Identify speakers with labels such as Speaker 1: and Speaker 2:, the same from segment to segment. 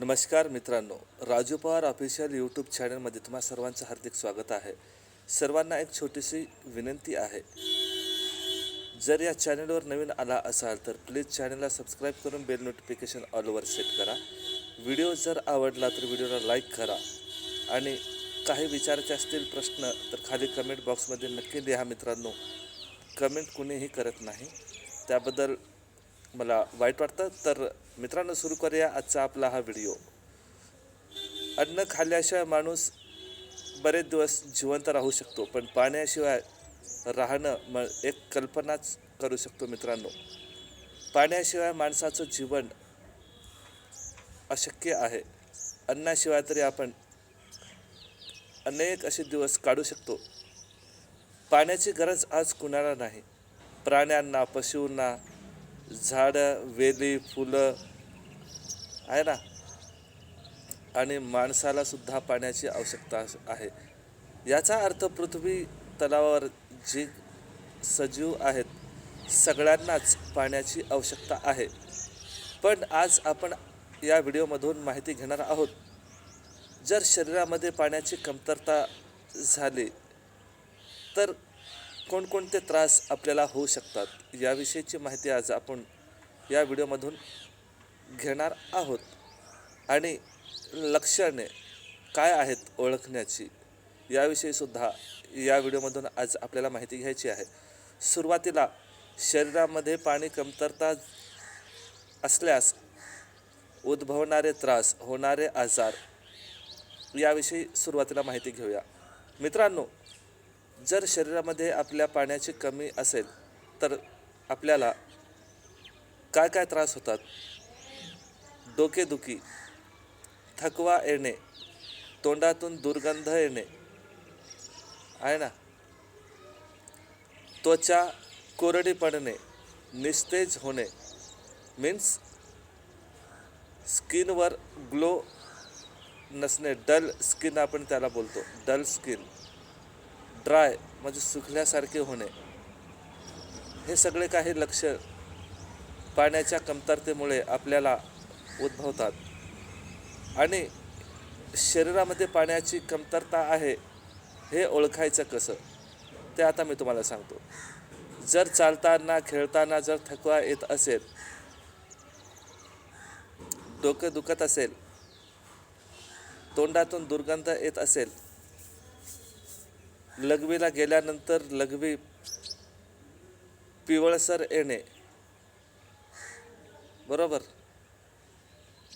Speaker 1: नमस्कार मित्रांनो Raju Pawar official YouTube चॅनलमध्ये तुम्हा सर्वांचं हार्दिक स्वागत आहे. सर्वांना एक छोटीशी विनंती आहे. जर या चॅनलवर नवीन आला असाल तर प्लीज चॅनलला सबस्क्राईब करून बेल नोटिफिकेशन ऑलवर सेट करा. व्हिडिओ जर आवडला तर व्हिडिओला लाईक करा. आणि काही विचारायचे असतील प्रश्न तर खाली कमेंट बॉक्समध्ये नक्की लिहा मित्रांनो. कमेंट कुणीही करत नाही. त्याबद्दल मला वाईट वाटतं. तर मित्रांनो सुरू करूया आजचा आपला हा व्हिडिओ. अन्न खाल्ल्याशिवाय माणूस बरेच दिवस जिवंत राहू शकतो पण पाण्याशिवाय राहणं म एक कल्पनाच करू शकतो मित्रांनो. पाण्याशिवाय माणसाचं जीवन अशक्य आहे. अन्नाशिवाय तरी आपण अनेक असे दिवस काढू शकतो. पाण्याची गरज आज कुणाला नाही. प्राण्यांना पशूंना झाडं वेली फुलं आहे ना? आणि माणसाला सुद्धा पाण्याची आवश्यकता आहे. याचा अर्थ पृथ्वी तलावावर जे सजीव आहेत सगळ्यांनाच पाण्याची आवश्यकता आहे. पण आज आपण या व्हिडिओमधून माहिती घेणार आहोत जर शरीरामध्ये पाण्याची कमतरता झाली तर कोणकोणते त्रास आपल्याला होऊ शकतात याविषयीची माहिती आज आपण या व्हिडिओमधून घेणार आहोत. आणि लक्षणे काय आहेत ओळखण्याची याविषयीसुद्धा या व्हिडिओमधून आज आपल्याला माहिती घ्यायची आहे. सुरुवातीला शरीरामध्ये पाणी कमतरता असल्यास उद्भवणारे त्रास होणारे आजार याविषयी सुरुवातीला माहिती घेऊया. मित्रांनो जर शरीरामध्ये आपल्या पाण्याची कमी असेल तर आपल्याला काय काय त्रास होतात? डोकेदुखी थकवा येणे तोंडातून दुर्गंध येणे आहे ना? त्वचा कोरडी पडणे निस्तेज होणे मीन्स स्किनवर ग्लो नसणे डल स्किन आपण त्याला बोलतो डल स्किन ड्राय म्हणजे सुकल्यासारखे होणे. हे सगळे काही लक्ष पाण्याच्या कमतरतेमुळे आपल्याला उद्भवतात. आणि शरीरामध्ये पाण्याची कमतरता आहे हे ओळखायचं कसं? ते आता मी तुम्हाला सांगतो. जर चालताना खेळताना जर थकवा येत असेल डोकं दुखत असेल तोंडातून दुर्गंध येत असेल लघवीला गेल्यानंतर लघवी पिवळसर येणे. बरोबर?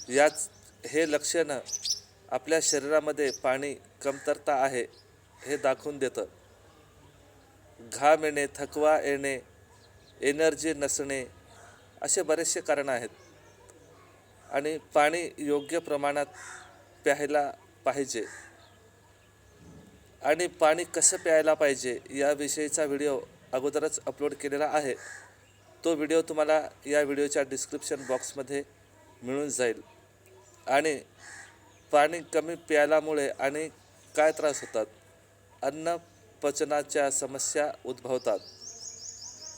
Speaker 1: याच हे लक्षणं आपल्या शरीरामध्ये पाणी कमतरता आहे हे दाखवून देतं. घाम येणे थकवा येणे एनर्जी नसणे असे बरेचसे कारण आहेत. आणि पाणी योग्य प्रमाणात प्यायला पाहिजे. आणि पाणी कसं प्यायला पाहिजे याविषयीचा व्हिडिओ अगोदरच अपलोड केलेला आहे. तो व्हिडिओ तुम्हाला या व्हिडिओच्या डिस्क्रिप्शन बॉक्समध्ये मिळून जाईल. आणि पाणी कमी प्यायल्यामुळे आणि काय त्रास होतात? अन्न पचनाच्या समस्या उद्भवतात.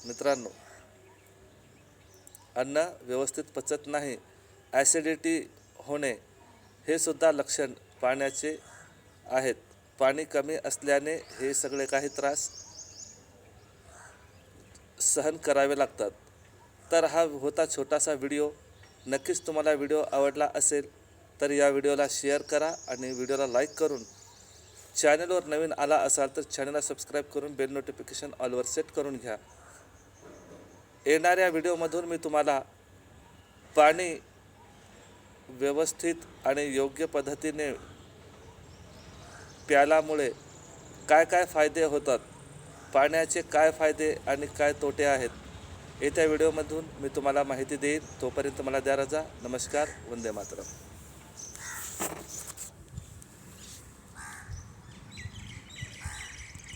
Speaker 1: मित्रांनो अन्न व्यवस्थित पचत नाही ॲसिडिटी होणे हे सुद्धा लक्षण पाण्याचे आहेत. पाणी कमी असल्याने हे सगळे काही त्रास सहन करावे लागतात. तर हा होता छोटासा व्हिडिओ. नक्कीच तुम्हाला व्हिडिओ आवडला असेल तर या व्हिडिओला शेअर करा आणि व्हिडिओला लाईक करून चॅनलवर नवीन आला असाल तर चॅनलला सबस्क्राईब करून बेल नोटिफिकेशन ऑलवर सेट करून घ्या. येणाऱ्या व्हिडिओमधून मी तुम्हाला पाणी व्यवस्थित आणि योग्य पद्धतीने प्यालामुळे काय काय फायदे होतात पाण्याचे काय फायदे आणि काय तोटे आहेत येत्या व्हिडिओमधून मी तुम्हाला माहिती देईन. तोपर्यंत मला द्या रजा. नमस्कार. वंदे मातरम.